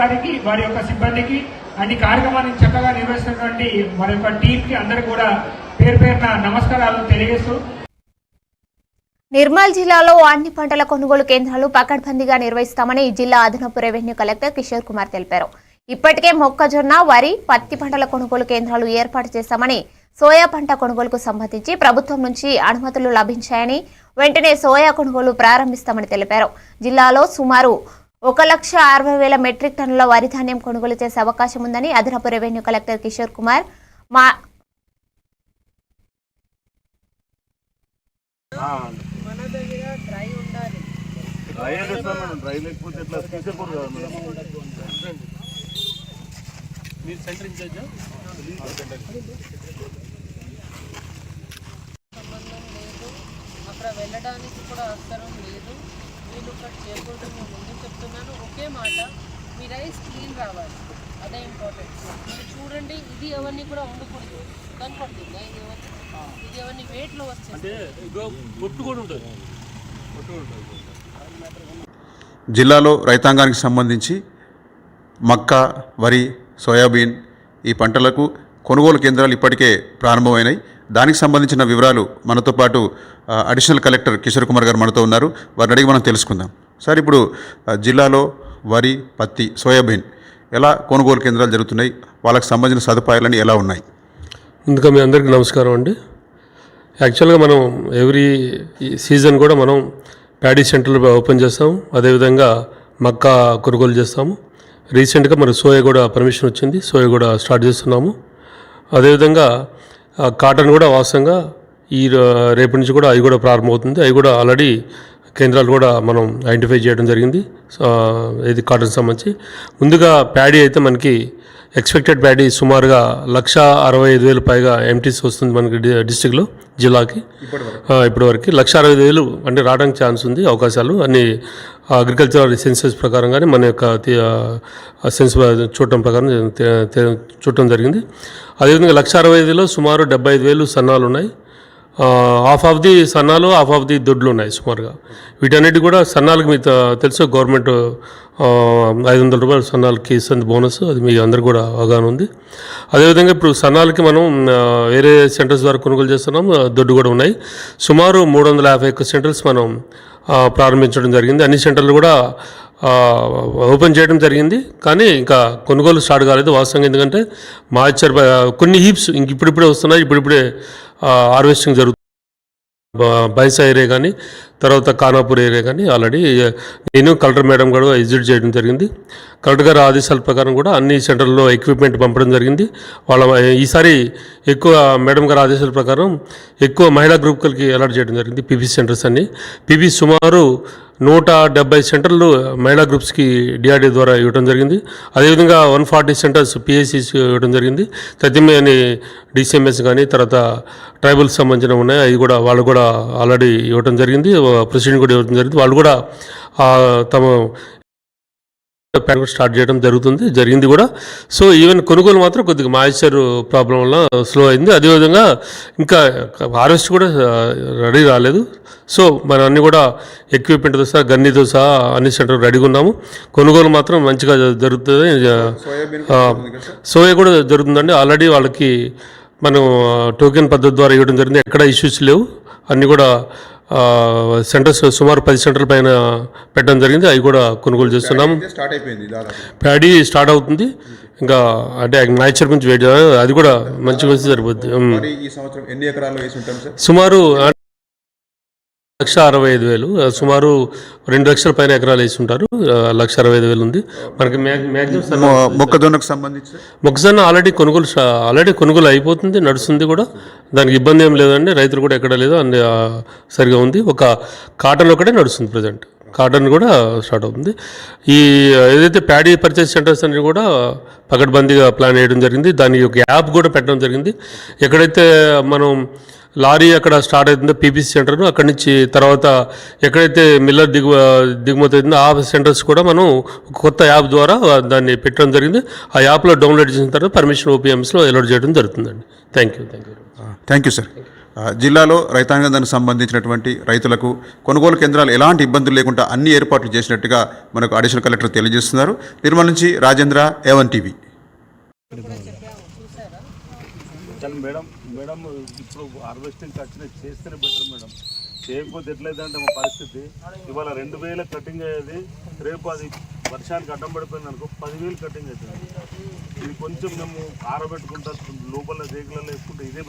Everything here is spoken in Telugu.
గారికి వారి యొక్క సిబ్బందికి అండ్ ఈ కార్యక్రమాన్ని చక్కగా నిర్వహిస్తున్నటువంటి వారి యొక్క టీంకి కూడా పేరు పేరున నమస్కారాలు తెలియజేస్తూ. నిర్మల్ జిల్లాలో అన్ని పంటల కొనుగోలు కేంద్రాలు పకడ్బందీగా నిర్వహిస్తామని జిల్లా అదనపు రెవెన్యూ కలెక్టర్ కిషోర్ కుమార్ తెలిపారు. ఇప్పటికే మొక్కజొన్న వరి పత్తి పంటల కొనుగోలు కేంద్రాలు ఏర్పాటు చేశామని సోయా పంట కొనుగోలుకు సంబంధించి ప్రభుత్వం నుంచి అనుమతులు లభించాయని వెంటనే సోయా కొనుగోలు ప్రారంభిస్తామని తెలిపారు. జిల్లాలో సుమారు ఒక లక్ష అరవై వేల మెట్రిక్ టన్నుల వరి ధాన్యం కొనుగోలు చేసే అవకాశం ఉందని అదనపు రెవెన్యూ కలెక్టర్ కిషోర్ కుమార్. మా అక్కడ వెళ్ళడానికి కూడా అవసరం లేదు. వీళ్ళు ఇక్కడ చేయకూడదు నేను ముందు చెప్తున్నాను. ఒకే మాట మీ రైస్ క్లీన్ రావాలి. అదే ఇంపార్టెంట్. మీరు చూడండి ఇది ఎవరిని కూడా ఉండకూడదు. కనపడుతుందా ఇది ఎవరిని ఇది ఎవరిని వెయిట్లో అంటే ఇగో పొట్టు కూడా ఉంటుంది. పొట్టు కూడా ఉంటుంది. జిల్లాలో రైతాంగానికి సంబంధించి మక్క వరి సోయాబీన్ ఈ పంటలకు కొనుగోలు కేంద్రాలు ఇప్పటికే ప్రారంభమైనాయి. దానికి సంబంధించిన వివరాలు మనతో పాటు అడిషనల్ కలెక్టర్ కిషోర్ కుమార్ గారు మనతో ఉన్నారు. వారిని అడిగి మనం తెలుసుకుందాం. సార్ ఇప్పుడు జిల్లాలో వరి పత్తి సోయాబీన్ ఎలా కొనుగోలు కేంద్రాలు జరుగుతున్నాయి? వాళ్ళకి సంబంధించిన సదుపాయాలన్నీ ఎలా ఉన్నాయి? ముందుగా మీ అందరికీ నమస్కారం అండి. యాక్చువల్గా మనం ఎవ్రీ సీజన్ కూడా మనం ప్యాడీ సెంటర్లు ఓపెన్ చేస్తాము. అదేవిధంగా మక్క కొనుగోలు చేస్తాము. రీసెంట్గా మరి సోయా కూడా పర్మిషన్ వచ్చింది. సోయా కూడా స్టార్ట్ చేస్తున్నాము. అదేవిధంగా కాటన్ కూడా వాస్తవంగా ఈ ర- రేపటి నుంచి కూడా అవి కూడా ప్రారంభమవుతుంది. అవి కూడా ఆల్రెడీ కేంద్రాలు కూడా మనం ఐడెంటిఫై చేయడం జరిగింది. సో, ఇది కాటన్ సంబంధించి. ముందుగా ప్యాడీ అయితే మనకి ఎక్స్పెక్టెడ్ ప్యాడీ సుమారుగా లక్ష అరవై ఐదు వేలు పైగా ఎంటీస్ వస్తుంది మనకి డిస్టిక్లో జిల్లాకి. ఆ, ఇప్పటి వరకు లక్ష అరవై ఐదు వేలు అంటే రావడానికి ఛాన్స్ ఉంది అవకాశాలు. అన్ని అగ్రికల్చర్ సెన్సెస్ ప్రకారం కానీ మన యొక్క సెన్స్ చూడటం ప్రకారం చూడటం జరిగింది. అదేవిధంగా లక్ష అరవై ఐదులో సుమారు డెబ్బై ఐదు వేలు సన్నాలు ఉన్నాయి. హాఫ్ ఆఫ్ ది సన్నాలు హాఫ్ ఆఫ్ ది దొడ్లు ఉన్నాయి సుమారుగా. వీటన్నిటి కూడా సన్నాలకు మీకు తెలుసు గవర్నమెంట్ ఐదు వందల రూపాయలు సన్నాలకి ఇస్తుంది బోనస్ అది మీ అందరు కూడా అవగాహన ఉంది. అదేవిధంగా ఇప్పుడు సన్నాలకి మనం వేరే సెంటర్స్ ద్వారా కొనుగోలు చేస్తున్నాం దొడ్డు కూడా ఉన్నాయి. సుమారు మూడు వందల యాభై ఒక్క సెంటర్స్ మనం ప్రారంభించడం జరిగింది. అన్ని సెంటర్లు కూడా ఓపెన్ చేయడం జరిగింది. కానీ ఇంకా కొనుగోలు స్టార్ట్ కాలేదు వాస్తవంగా. ఎందుకంటే మాచర్ కొన్ని హీప్స్ ఇంక ఇప్పుడిప్పుడే వస్తున్నాయి. ఇప్పుడిప్పుడే హార్వెస్టింగ్ జరుగుతుంది బైసా ఏరియా కానీ తర్వాత ఖానాపూర్ ఏరియా కానీ ఆల్రెడీ నేను కలెక్టర్ మేడం కూడా విజిట్ చేయడం జరిగింది. కలెక్టర్ గారి ఆదేశాల ప్రకారం కూడా అన్ని సెంటర్లో ఎక్విప్మెంట్ పంపడం జరిగింది. వాళ్ళ ఈసారి ఎక్కువ మేడం గారి ఆదేశాల ప్రకారం ఎక్కువ మహిళా గ్రూప్లకి అలర్ట్ చేయడం జరిగింది. పీపీ సెంటర్స్ అన్ని. పీపీ సుమారు నూట డెబ్బై సెంటర్లు మహిళా గ్రూప్స్కి డిఆర్డీ ద్వారా ఇవ్వడం జరిగింది. అదేవిధంగా వన్ ఫార్టీ సెంటర్స్ పిఎస్సిస్ ఇవ్వడం జరిగింది. తదిమే అని డిసిఎంఎస్ కానీ తర్వాత ట్రైబల్స్ సంబంధించిన ఉన్నాయి. అవి కూడా వాళ్ళు కూడా ఆల్రెడీ ఇవ్వడం జరిగింది. ప్రెసిడెంట్ కూడా ఇవ్వడం జరిగింది. వాళ్ళు కూడా తమ ప్యాన్ స్టార్ట్ చేయడం జరుగుతుంది జరిగింది కూడా. సో ఈవెన్ కొనుగోలు మాత్రం కొద్దిగా మాయిశ్చర్ ప్రాబ్లం వల్ల స్లో అయింది. అదేవిధంగా ఇంకా హార్వెస్ట్ కూడా రెడీ రాలేదు. సో మనం అన్ని కూడా ఎక్విప్మెంట్తో సహా గన్నీతో సహా అన్ని సెంటర్ రెడీగా ఉన్నాము. కొనుగోలు మాత్రం మంచిగా జరుగుతుంది. సోయా కూడా జరుగుతుందండి. ఆల్రెడీ వాళ్ళకి మనం టోకెన్ పద్ధతి ద్వారా ఇవ్వడం జరిగింది. ఎక్కడ ఇష్యూస్ లేవు. అన్నీ కూడా సెంటర్స్ సుమారు పది సెంటర్ల పైన పెట్టడం జరిగింది. అవి కూడా కొనుగోలు చేస్తున్నాము. స్టార్ట్ అయిపోయింది ప్యాడీ స్టార్ట్ అవుతుంది. ఇంకా అంటే న్యాచర్ గురించి వెయిట్ అది కూడా మంచిగా వస్తే సరిపోద్ది. ఉమ్. మరి ఈ సంవత్సరం ఎన్ని ఎకరాల్లో వేసి ఉంటాం సార్? సుమారు లక్ష అరవై ఐదు వేలు. సుమారు రెండు లక్షల పైన ఎకరాలు వేసి ఉంటారు. లక్ష అరవై ఐదు వేలు ఉంది. మనకి మొక్కజొన్నకు సంబంధించి? మొక్కజొన్న ఆల్రెడీ కొనుగోలు ఆల్రెడీ కొనుగోలు అయిపోతుంది నడుస్తుంది కూడా. దానికి ఇబ్బంది ఏం లేదండి. రైతులు కూడా ఎక్కడ లేదు అన్ని సరిగా ఉంది. ఒక కాటన్ ఒకటే నడుస్తుంది ప్రజెంట్. కాటన్ కూడా స్టార్ట్ అవుతుంది. ఈ ఏదైతే ప్యాడీ పర్చేస్ సెంటర్స్ అన్ని కూడా పకడ్బందీగా ప్లాన్ చేయడం జరిగింది. దానికి ఒక యాప్ కూడా పెట్టడం జరిగింది. ఎక్కడైతే మనం లారీ అక్కడ స్టార్ట్ అవుతుందో పీపీసీ సెంటర్ అక్కడి నుంచి తర్వాత ఎక్కడైతే మిల్లర్ దిగు దిగుమతి అవుతుందో ఆ సెంటర్స్ కూడా మనం ఒక కొత్త యాప్ ద్వారా దాన్ని పెట్టడం జరిగింది. ఆ యాప్లో డౌన్లోడ్ చేసిన తర్వాత పర్మిషన్ ఓపీఎంస్లో అలౌట్ చేయడం జరుగుతుందండి. Thank you thank you. Thank you sir. జిల్లాలో రైతాంగం దానికి సంబంధించినటువంటి రైతులకు కొనుగోలు కేంద్రాలు ఎలాంటి ఇబ్బందులు లేకుండా అన్ని ఏర్పాట్లు చేసినట్టుగా మనకు అడిషనల్ కలెక్టర్ తెలియజేస్తున్నారు. నిర్మల్ నుంచి Rajendra A one TV. Madam madam ఇప్పుడు హార్వెస్టింగ్ వచ్చిన చేస్తేనే బెటర్ మేడం. చేయకపోతే ఎట్లయితే మా పరిస్థితి. ఇవాళ రెండు వేల కటింగ్ అయ్యేది రేపు అది వర్షానికి అడ్డం పడిపోయింది అనుకో పదివేలు కటింగ్ అవుతుంది ఇది కొంచెం మేము ఆరబెట్టుకుంటా లోపల రేకులలో వేసుకుంటే ఇదే